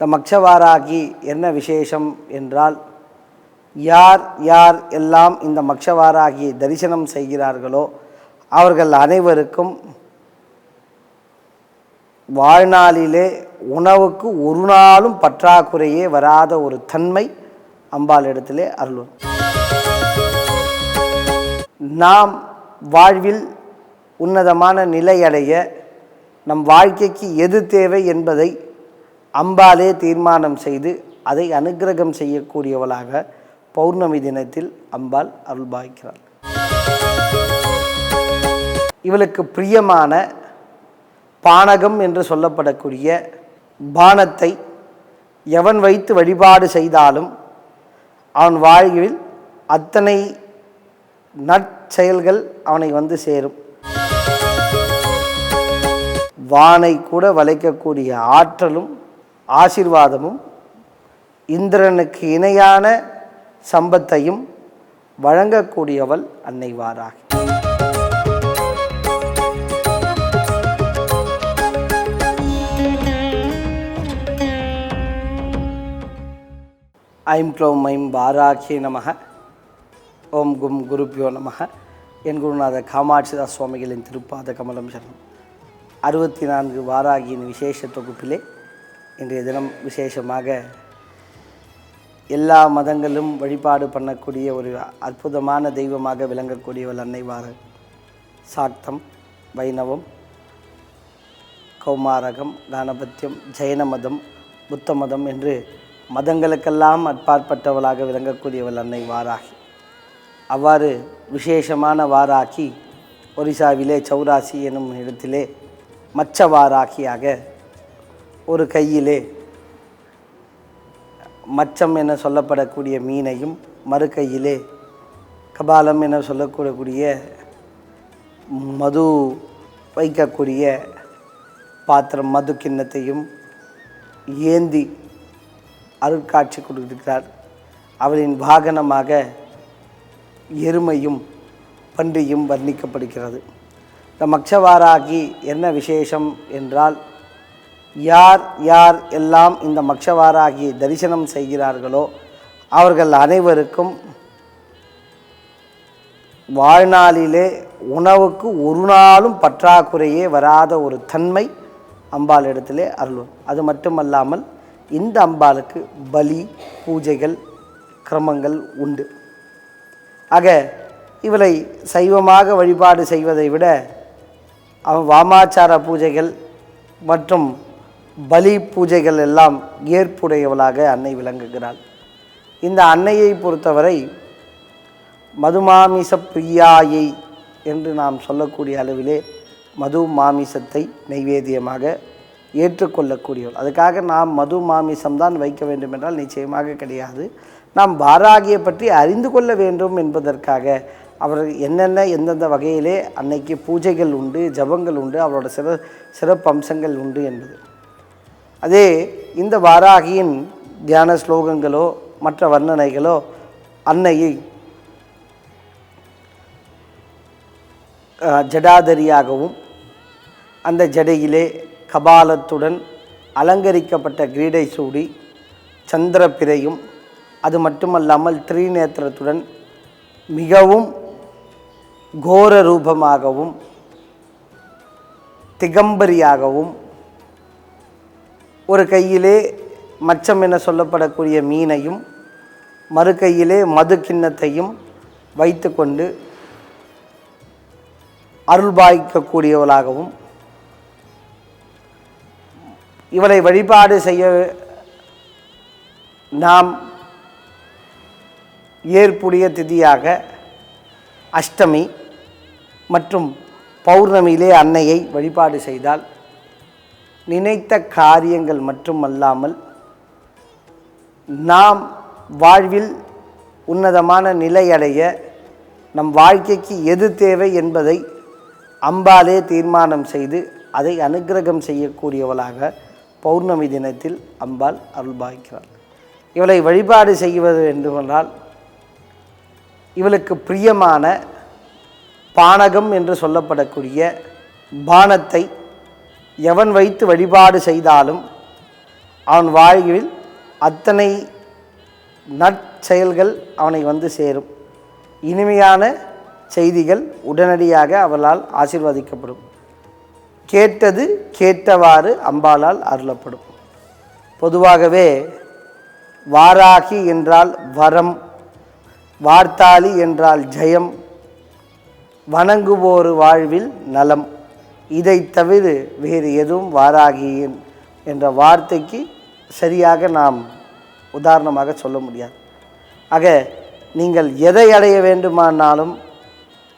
இந்த மக்ஷவாராகி என்ன விசேஷம் என்றால் யார் யார் எல்லாம் இந்த மக்ஷவாராகியை தரிசனம் செய்கிறார்களோ அவர்கள் அனைவருக்கும் வாழ்நாளிலே உணவுக்கு ஒரு நாளும் பற்றாக்குறையே வராத ஒரு தன்மை அம்பாள் இடத்திலே அருளும். நாம் வாழ்வில் உன்னதமான நிலையடைய நம் வாழ்க்கைக்கு எது தேவை என்பதை அம்பாலே தீர்மானம் செய்து அதை அனுக்கிரகம் செய்யக்கூடியவளாக பௌர்ணமி தினத்தில் அம்பாள் அருள்பாய்க்கிறாள். இவளுக்கு பிரியமான பானகம் என்று சொல்லப்படக்கூடிய பானத்தை எவன் வைத்து வழிபாடு செய்தாலும் அவன் வாழ்வில் அத்தனை நற்செயல்கள் அவனை வந்து சேரும். வானை கூட வளைக்கக்கூடிய ஆற்றலும் ஆசிர்வாதமும் இந்திரனுக்கு இணையான சம்பத்தையும் வழங்கக்கூடியவள் அன்னை வாராகி. ஐம் க்ளோம் ஐம் வாராகி நமக. ஓம் கும் குருப்பியோ நமக. என் குருநாத காமாட்சிதாஸ் சுவாமிகளின் திருப்பாத கமலம் சரணம். அறுபத்தி நான்கு வாராகியின் விசேஷ தொகுப்பிலே இன்றைய தினம் விசேஷமாக எல்லா மதங்களும் வழிபாடு பண்ணக்கூடிய ஒரு அற்புதமான தெய்வமாக விளங்கக்கூடியவள் அன்னை வார சாக்தம் வைணவம் கௌமாரகம் கானபத்தியம் ஜெயன மதம் புத்த மதம் என்று மதங்களுக்கெல்லாம் அப்பாற்பட்டவளாக விளங்கக்கூடியவள் அன்னை வாராகி அவ்வாறு விசேஷமான வாராகி ஒரிசாவிலே சௌராசி எனும் இடத்திலே மச்ச வாராகியாக ஒரு கையிலே மச்சம் என சொல்லப்படக்கூடிய மீனையும் மறு கையிலே கபாலம் என சொல்லக்கூடக்கூடிய மது வைக்கக்கூடிய பாத்திரம் மது கிண்ணத்தையும் ஏந்தி அருட்காட்சி கொடுத்திருக்கிறார். அவளின் வாகனமாக எருமையும் பன்றியும் வர்ணிக்கப்படுகிறது. இந்த மக்ஷவாராகி என்ன விசேஷம் என்றால் யார் யார் எல்லாம் இந்த மக்ஷவாராகி தரிசனம் செய்கிறார்களோ அவர்கள் அனைவருக்கும் வாழ்நாளிலே உணவுக்கு ஒரு நாளும் பற்றாக்குறையே வராத ஒரு தன்மை அம்பாள் இடத்திலே அருளும். அது மட்டுமல்லாமல் இந்த அம்பாளுக்கு பலி பூஜைகள் கிரமங்கள் உண்டு. ஆக இவளை சைவமாக வழிபாடு செய்வதை விட அவன் வாமாச்சார பூஜைகள் மற்றும் பலி பூஜைகள் எல்லாம் ஏற்புடையவளாக அன்னை விளங்குகிறாள். இந்த அன்னையை பொறுத்தவரை மதுமாமிச பிரியாயை என்று நாம் சொல்லக்கூடிய அளவிலே மது மாமிசத்தை நைவேத்தியமாக ஏற்றுக்கொள்ளக்கூடியவள். அதுக்காக நாம் மது மாமிசம்தான் வைக்க வேண்டும் என்றால் நிச்சயமாக கிடையாது. நாம் பாராகியை பற்றி அறிந்து கொள்ள வேண்டும் என்பதற்காக அவர் என்னென்ன எந்தெந்த வகையிலே அன்னைக்கு பூஜைகள் உண்டு ஜபங்கள் உண்டு அவரோட சிற சிறப்பு அம்சங்கள் உண்டு என்பது. அதே இந்த வாராகியின் தியான ஸ்லோகங்களோ மற்ற வர்ணனைகளோ அன்னையை ஜடாதரியாகவும் அந்த ஜடையிலே கபாலத்துடன் அலங்கரிக்கப்பட்ட கிரீடை சூடி சந்திர பிறையும் அது மட்டுமல்லாமல் திரிநேத்திரத்துடன் மிகவும் கோர ரூபமாகவும் திகம்பரியாகவும் ஒரு கையிலே மச்சம் என சொல்லப்படக்கூடிய மீனையும் மறு கையிலே மது கிண்ணத்தையும் வைத்துக்கொண்டு அருள்பாய்க்கக்கூடியவளாகவும் இவளை வழிபாடு செய்ய நாம் ஏற்புடைய திதியாக அஷ்டமி மற்றும் பௌர்ணமியிலே அன்னையை வழிபாடு செய்தால் நினைத்த காரியங்கள் மட்டுமல்லாமல் நாம் வாழ்வில் உன்னதமான நிலையடைய நம் வாழ்க்கைக்கு எது தேவை என்பதை அம்பாலே தீர்மானம் செய்து அதை அனுக்கிரகம் செய்யக்கூடியவளாக பௌர்ணமி தினத்தில் அம்பாள் அருள்பாய்க்கிறாள். இவளை வழிபாடு செய்வது வேண்டுமென்றால் இவளுக்கு பிரியமான பானகம் என்று சொல்லப்படக்கூடிய பானத்தை எவன் வைத்து வழிபாடு செய்தாலும் அவன் வாழ்வில் அத்தனை நற்செயல்கள் அவனை வந்து சேரும். இனிமையான செய்திகள் உடனடியாக அவளால் ஆசிர்வதிக்கப்படும். கேட்டது கேட்டவாறு அம்பாளால் அருளப்படும். பொதுவாகவே வாராகி என்றால் வரம் வார்த்தாளி என்றால் ஜெயம் வணங்குவோர் வாழ்வில் நலம். இதை தவிர வேறு எதுவும் வாராகியின் என்ற வார்த்தைக்கு சரியாக நாம் உதாரணமாக சொல்ல முடியாது. ஆக நீங்கள் எதை அடைய வேண்டுமானாலும்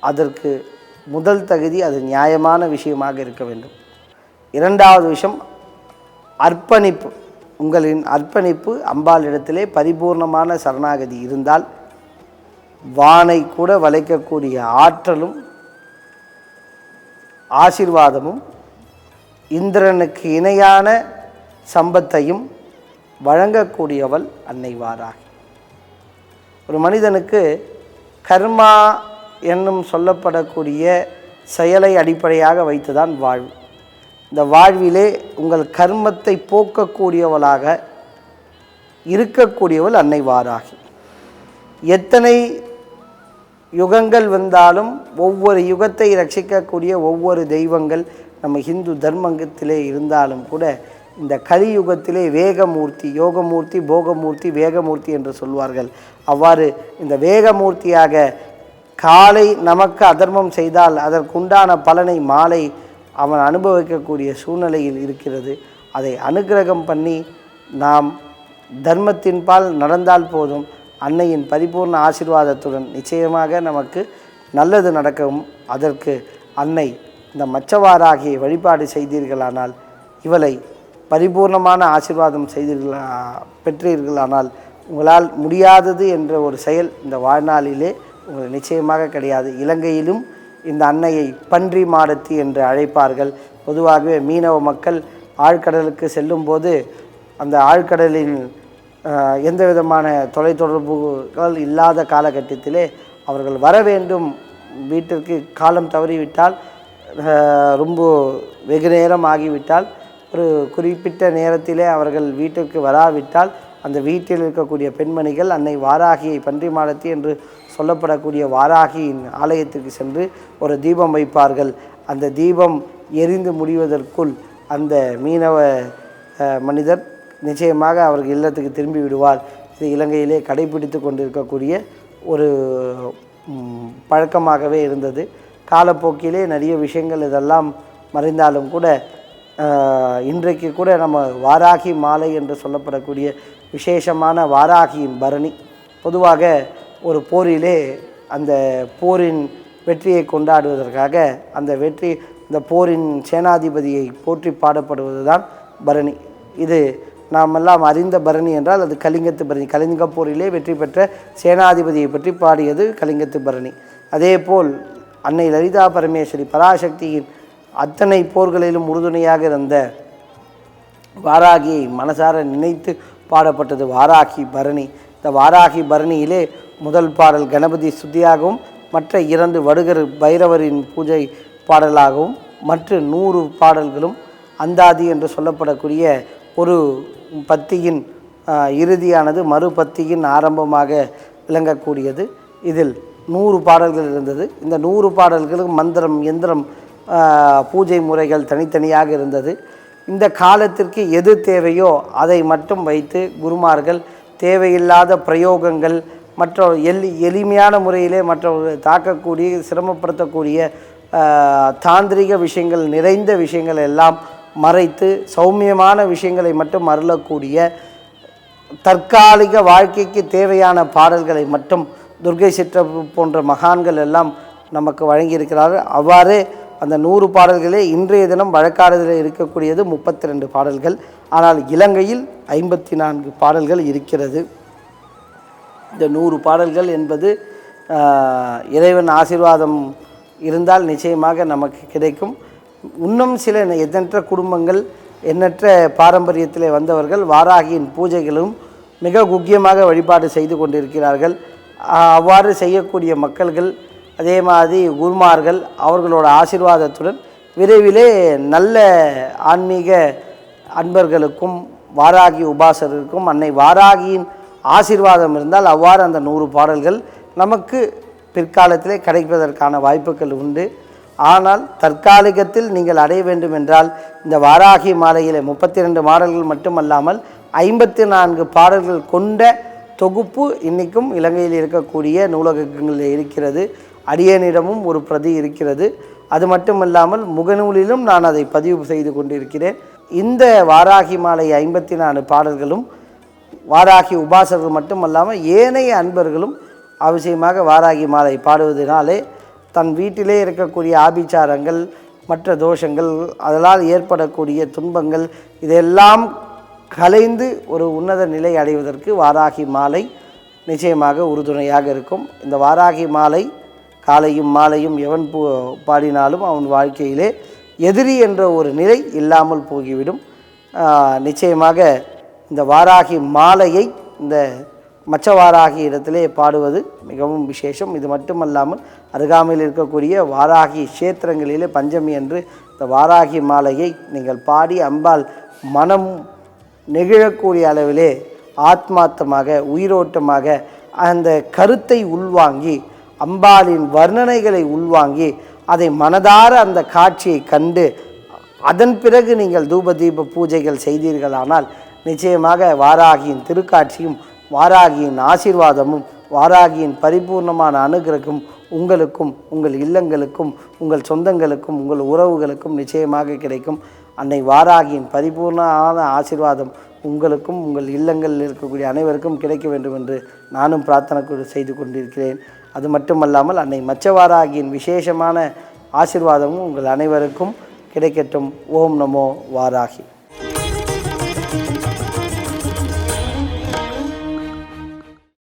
அதற்கு முதல் தகுதி அது நியாயமான விஷயமாக இருக்க வேண்டும். இரண்டாவது விஷயம் அர்ப்பணிப்பு. உங்களின் அர்ப்பணிப்பு அம்பாளிடத்திலே பரிபூர்ணமான சரணாகதி இருந்தால் வானை கூட வளைக்கக்கூடிய ஆற்றலும் ஆசீர்வாதமும் இந்திரனுக்கு இணையான சம்பத்தையும் வழங்கக்கூடியவள் அன்னைவாராகி ஒரு மனிதனுக்கு கர்மா என்னும் சொல்லப்படக்கூடிய செயலை அடிப்படையாக வைத்துதான் வாழ்வு. இந்த வாழ்விலே உங்கள் கர்மத்தை போக்கக்கூடியவளாக இருக்கக்கூடியவள் அன்னைவாராகி எத்தனை யுகங்கள் வந்தாலும் ஒவ்வொரு யுகத்தை ரட்சிக்கக்கூடிய ஒவ்வொரு தெய்வங்கள் நம்ம ஹிந்து தர்மங்கத்திலே இருந்தாலும் கூட இந்த கலியுகத்திலே வேகமூர்த்தி யோகமூர்த்தி போகமூர்த்தி வேகமூர்த்தி என்று சொல்வார்கள். அவ்வாறு இந்த வேகமூர்த்தியாக காலை நமக்கு அதர்மம் செய்தால் அதற்குண்டான பலனை மாலை அவன் அனுபவிக்கக்கூடிய சூழ்நிலையில் இருக்கிறது. அதை அனுக்கிரகம் பண்ணி நாம் தர்மத்தின்பால் நடந்தால் போதும். அன்னையின் பரிபூர்ண ஆசிர்வாதத்துடன் நிச்சயமாக நமக்கு நல்லது நடக்கவும் அதற்கு அன்னை இந்த மச்சவாராகிய வழிபாடு செய்தீர்களானால் இவளை பரிபூர்ணமான ஆசிர்வாதம் செய்தீர்களா பெற்றீர்களானால் உங்களால் முடியாதது என்ற ஒரு செயல் இந்த வாழ்நாளிலே உங்களுக்கு நிச்சயமாக கிடையாது. இலங்கையிலும் இந்த அன்னையை பன்றி மாடத்தி என்று அழைப்பார்கள். பொதுவாகவே மீனவ மக்கள் ஆழ்கடலுக்கு செல்லும்போது அந்த ஆழ்கடலின் எந்த விதமான தொலைத்தொடர்புகள் இல்லாத காலகட்டத்திலே அவர்கள் வர வேண்டும். வீட்டிற்கு காலம் தவறிவிட்டால் ரொம்ப வெகு நேரம் ஆகிவிட்டால் ஒரு குறிப்பிட்ட நேரத்திலே அவர்கள் வீட்டிற்கு வராவிட்டால் அந்த வீட்டில் இருக்கக்கூடிய பெண்மணிகள் அன்னை வாராகியை பன்றி மாடத்தி என்று சொல்லப்படக்கூடிய வாராகியின் ஆலயத்திற்கு சென்று ஒரு தீபம் வைப்பார்கள். அந்த தீபம் எரிந்து முடிவதற்குள் அந்த மீனவ மனிதர் நிச்சயமாக அவர்கள் இல்லத்துக்கு திரும்பி விடுவார். இது இலங்கையிலே கடைபிடித்து கொண்டிருக்கக்கூடிய ஒரு பழக்கமாகவே இருந்தது. காலப்போக்கிலே நிறைய விஷயங்கள் இதெல்லாம் மறைந்தாலும் கூட இன்றைக்கு கூட நம்ம வாராகி மாலை என்று சொல்லப்படக்கூடிய விசேஷமான வாராகியின் பரணி பொதுவாக ஒரு போரிலே அந்த போரின் வெற்றியை கொண்டாடுவதற்காக அந்த வெற்றி இந்த போரின் சேனாதிபதியை போற்றி பாடப்படுவது தான் பரணி. இது நாம் எல்லாம் அறிந்த பரணி என்றால் அது கலிங்கத்து பரணி. கலிங்க போரிலே வெற்றி பெற்ற சேனாதிபதியை பற்றி பாடியது கலிங்கத்து பரணி. அதேபோல் அன்னை லலிதா பரமேஸ்வரி பராசக்தியின் அத்தனை போர்களிலும் உறுதுணையாக இருந்த வாராகியை மனசார நினைத்து பாடப்பட்டது வாராகி பரணி. இந்த வாராகி பரணியிலே முதல் பாடல் கணபதி சுத்தியாகவும் மற்ற இரண்டு வடுகர் பைரவரின் பூஜை பாடலாகவும் மற்ற நூறு பாடல்களும் அந்தாதி என்று சொல்லப்படக்கூடிய ஒரு பத்தியின் இறுதியானது மறுபத்தியின் ஆரம்பமாக விளங்கக்கூடியது. இதில் நூறு பாடல்கள் இருந்தது. இந்த நூறு பாடல்களும் மந்திரம் எந்திரம் பூஜை முறைகள் தனித்தனியாக இருந்தது. இந்த காலத்திற்கு எது தேவையோ அதை மட்டும் வைத்து குருமார்கள் தேவையில்லாத பிரயோகங்கள் மற்ற எளி எளிமையான முறையிலே மற்றவர்கள் தாக்கக்கூடிய சிரமப்படுத்தக்கூடிய தாந்திரிக விஷயங்கள் நிறைந்த விஷயங்கள் எல்லாம் மறைத்து சௌமியமான விஷயங்களை மட்டும் அருளக்கூடிய தற்காலிக வாழ்க்கைக்கு தேவையான பாடல்களை மட்டும் துர்கை சிற்றப்பு போன்ற மகான்கள் எல்லாம் நமக்கு வழங்கியிருக்கிறார்கள் அவ்வாறே அந்த நூறு பாடல்களே இன்றைய தினம் வழக்காடுதலில் இருக்கக்கூடியது முப்பத்தி ரெண்டு பாடல்கள். ஆனால் இலங்கையில் ஐம்பத்தி நான்கு பாடல்கள் இருக்கிறது. இந்த நூறு பாடல்கள் என்பது இறைவன் ஆசீர்வாதம் இருந்தால் நிச்சயமாக நமக்கு கிடைக்கும். இன்னும் சில எண்ணற்ற குடும்பங்கள் எண்ணற்ற பாரம்பரியத்தில் வந்தவர்கள் வாராகியின் பூஜைகளும் மிக முக்கியமாக வழிபாடு செய்து கொண்டிருக்கிறார்கள். அவ்வாறு செய்யக்கூடிய மக்கள்கள் அதே மாதிரி குருமார்கள் அவர்களோட ஆசீர்வாதத்துடன் விரைவிலே நல்ல ஆன்மீக அன்பர்களுக்கும் வாராகி உபாசகருக்கும் அன்னை வாராகியின் ஆசிர்வாதம் இருந்தால் அவ்வாறு அந்த நூறு பாடல்கள் நமக்கு பிற்காலத்திலே கிடைப்பதற்கான வாய்ப்புகள் உண்டு. ஆனால் தற்காலிகத்தில் நீங்கள் அடைய வேண்டும் என்றால் இந்த வாராகி மாலையில் முப்பத்தி ரெண்டு மாடல்கள் மட்டுமல்லாமல் ஐம்பத்தி நான்கு பாடல்கள் கொண்ட தொகுப்பு இன்றைக்கும் இலங்கையில் இருக்கக்கூடிய நூலகங்களில் இருக்கிறது. அடியனிடமும் ஒரு பிரதி இருக்கிறது. அது மட்டுமல்லாமல் முகநூலிலும் நான் அதை பதிவு செய்து கொண்டிருக்கிறேன். இந்த வாராகி மாலை ஐம்பத்தி நாலு பாடல்களும் வாராகி உபாசகர்கள் மட்டுமல்லாமல் ஏனைய அன்பர்களும் அவசியமாக வாராகி மாலை பாடுவதனாலே தன் வீட்டிலே இருக்கக்கூடிய ஆபிச்சாரங்கள் மற்ற தோஷங்கள் அதனால் ஏற்படக்கூடிய துன்பங்கள் இதெல்லாம் கலைந்து ஒரு உன்னத நிலை அடைவதற்கு வாராகி மாலை நிச்சயமாக உறுதுணையாக இருக்கும். இந்த வாராகி மாலை காலையும் மாலையும் எவன் பூ பாடினாலும் அவன் வாழ்க்கையிலே எதிரி என்ற ஒரு நிலை இல்லாமல் போகிவிடும். நிச்சயமாக இந்த வாராகி மாலையை இந்த மச்சவாராகி இடத்திலே பாடுவது மிகவும் விசேஷம். இது மட்டுமல்லாமல் அருகாமையில் இருக்கக்கூடிய வாராகி கஷேத்திரங்களிலே பஞ்சமி என்று இந்த வாராகி மாலையை நீங்கள் பாடி அம்பாள் மனம் நெகிழக்கூடிய அளவிலே ஆத்மாத்தமாக உயிரோட்டமாக அந்த கருத்தை உள்வாங்கி அம்பாளின் வர்ணனைகளை உள்வாங்கி அதை மனதார அந்த காட்சியை கண்டு அதன் பிறகு நீங்கள் தூப தீப பூஜைகள் செய்தீர்களானால் நிச்சயமாக வாராகியின் திருக்காட்சியும் வாராகியின் ஆசீர்வாதமும் வாராகியின் பரிபூர்ணமான அனுகிரகம் உங்களுக்கும் உங்கள் இல்லங்களுக்கும் உங்கள் சொந்தங்களுக்கும் உங்கள் உறவுகளுக்கும் நிச்சயமாக கிடைக்கும். அன்னை வாராகியின் பரிபூர்ணமான ஆசீர்வாதம் உங்களுக்கும் உங்கள் இல்லங்களில் இருக்கக்கூடிய அனைவருக்கும் கிடைக்க வேண்டும் என்று நானும் பிரார்த்தனை செய்து கொண்டிருக்கிறேன். அது மட்டுமல்லாமல் அன்னை மச்சவாராகியின் விசேஷமான ஆசிர்வாதமும் உங்கள் அனைவருக்கும் கிடைக்கட்டும். ஓம் நமோ வாராகி.